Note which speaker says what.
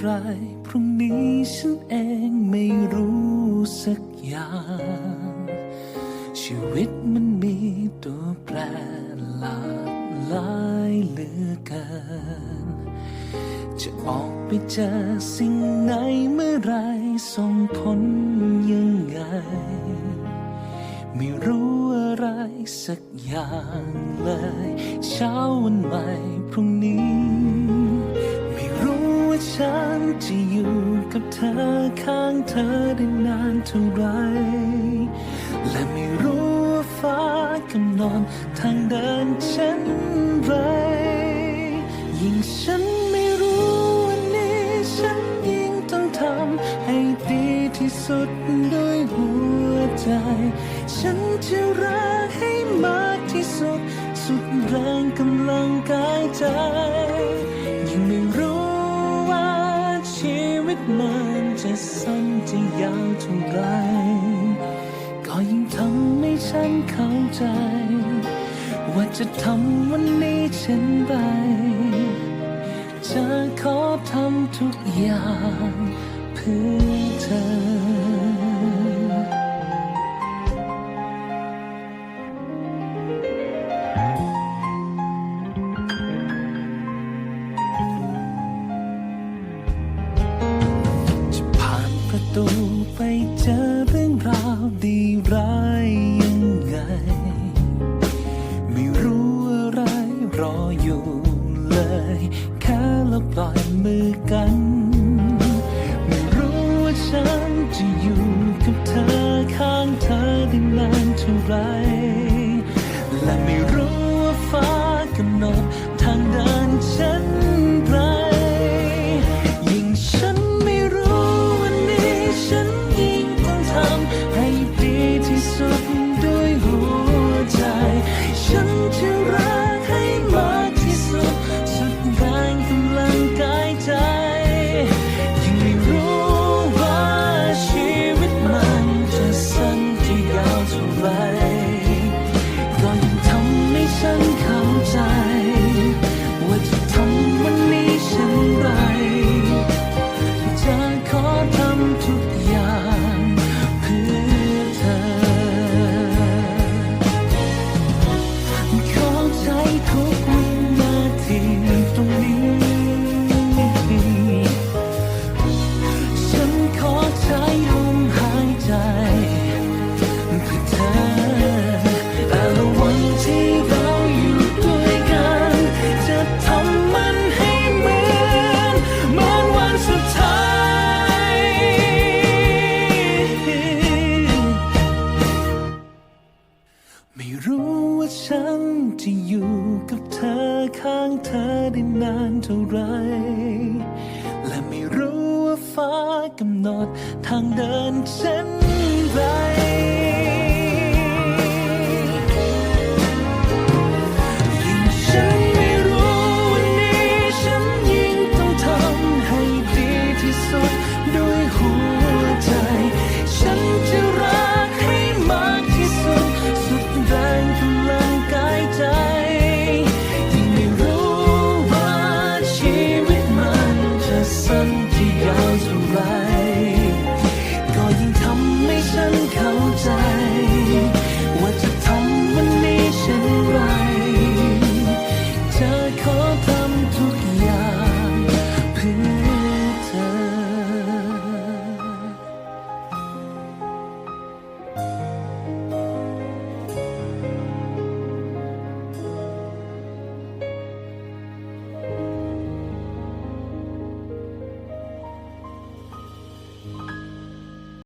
Speaker 1: ไรพรุ่งนี้ฉันเองไม่รู้สักอย่าง ชีวิตมันมีตัวแปรหลากหลายเหลือเกิน จะออกไปเจอสิ่งไหนเมื่อไรส่งผลยังไง ไม่รู้อะไรสักอย่างเลย เช้าวันใหม่พรุ่งนี้ ฉันจะอยู่กับเธอข้างเธอได้นานเท่าไร และไม่รู้ว่าฟ้ากำหนดทางเดินเช่นไร ยิ่งฉันไม่รู้วันนี้ฉันยิ่งต้องทำให้ดีที่สุดด้วยหัวใจ ฉันจะรักให้มากที่สุด สุดแรงกำลังกายใจ ใจ ว่าจะทำวันนี้เช่นไรจะขอทำทุกอย่างเพื่อเธอ แค่เราปล่อยมือกัน ไม่รู้ว่าฉันจะอยู่กับเธอข้างเธอได้นานเท่าไร อยู่กับเธอข้างเธอได้นานเท่าไร และไม่รู้ว่าฟ้ากำหนดทางเดินเช่นไร